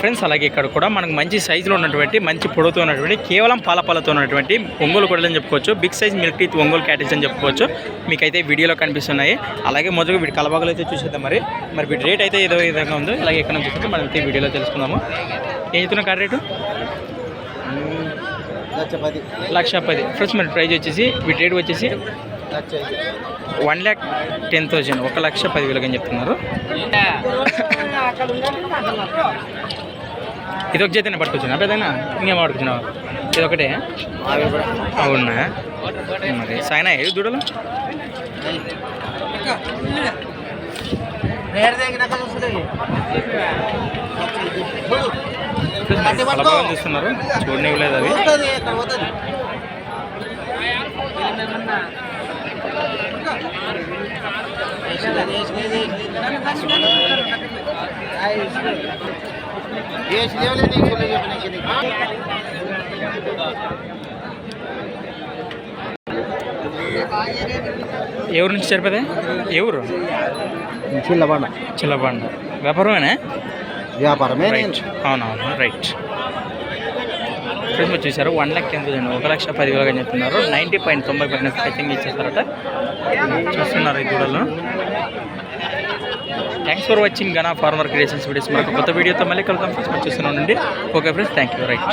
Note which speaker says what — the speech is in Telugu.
Speaker 1: ఫ్రెండ్స్ అలాగే ఇక్కడ కూడా మనకు మంచి సైజులో ఉన్నటువంటి మంచి పొడవుతో ఉన్నటువంటి కేవలం పాలపాలతో ఉన్నటువంటి ఒంగోలు కొడలని చెప్పుకోవచ్చు big size milk teeth Ongole cattle అని చెప్పుకోవచ్చు. మీకైతే వీడియోలో కనిపిస్తున్నాయి. అలాగే మొదటి వీటి కలబాగలు అయితే చూసేద్దాం మరి. మరి వీటి రేట్ అయితే ఏదో విధంగా ఉందో అలాగే ఎక్కడ నుంచి చూస్తే మనం అయితే వీడియోలో తెలుసుకుందాము. ఏం చెప్తున్నా కార్ రేటు
Speaker 2: లక్ష పది.
Speaker 1: లక్ష పది. ఫ్రెండ్స్ మరి ప్రైస్ వచ్చేసి వీటి రేట్ వచ్చేసి? వన్ ల్యాక్ టెన్ థౌజండ్ ఒక లక్ష పదివేలకు అని చెప్తున్నారు. ఇది ఒక చేతనే పట్టుకొచ్చిన పెద్దనా? ఇంకేం పట్టుకున్నావు ఇది ఒకటే? అవునా? మరి సాయినా ఏది దూడలు? కలబాగా చూస్తున్నారు. ఎవరి నుంచి సరిపోతే ఎవరు
Speaker 2: చిల్లబండ.
Speaker 1: చిల్లబండ. వ్యాపారమేనా?
Speaker 2: వ్యాపారమే
Speaker 1: అవునవును. రైట్ ఫ్రెండ్స్ మీరు చూసారు వన్ ల్యాక్ ఎనిమిది అండి ఒక లక్ష పదివేలుగా చెప్తున్నారు. నైంటీ పాయింట్ తొంభై పైన ఖచ్చితంగా ఇచ్చేస్తారట చూస్తున్నారు ఈ దూడలు thanks for watching Gana farmer creations videos మనకు కొత్త వీడియోతో మళ్ళీ కలుద్దాం. ఫ్రెండ్స్ మీరు చూస్తున్నాం okay friends thank you right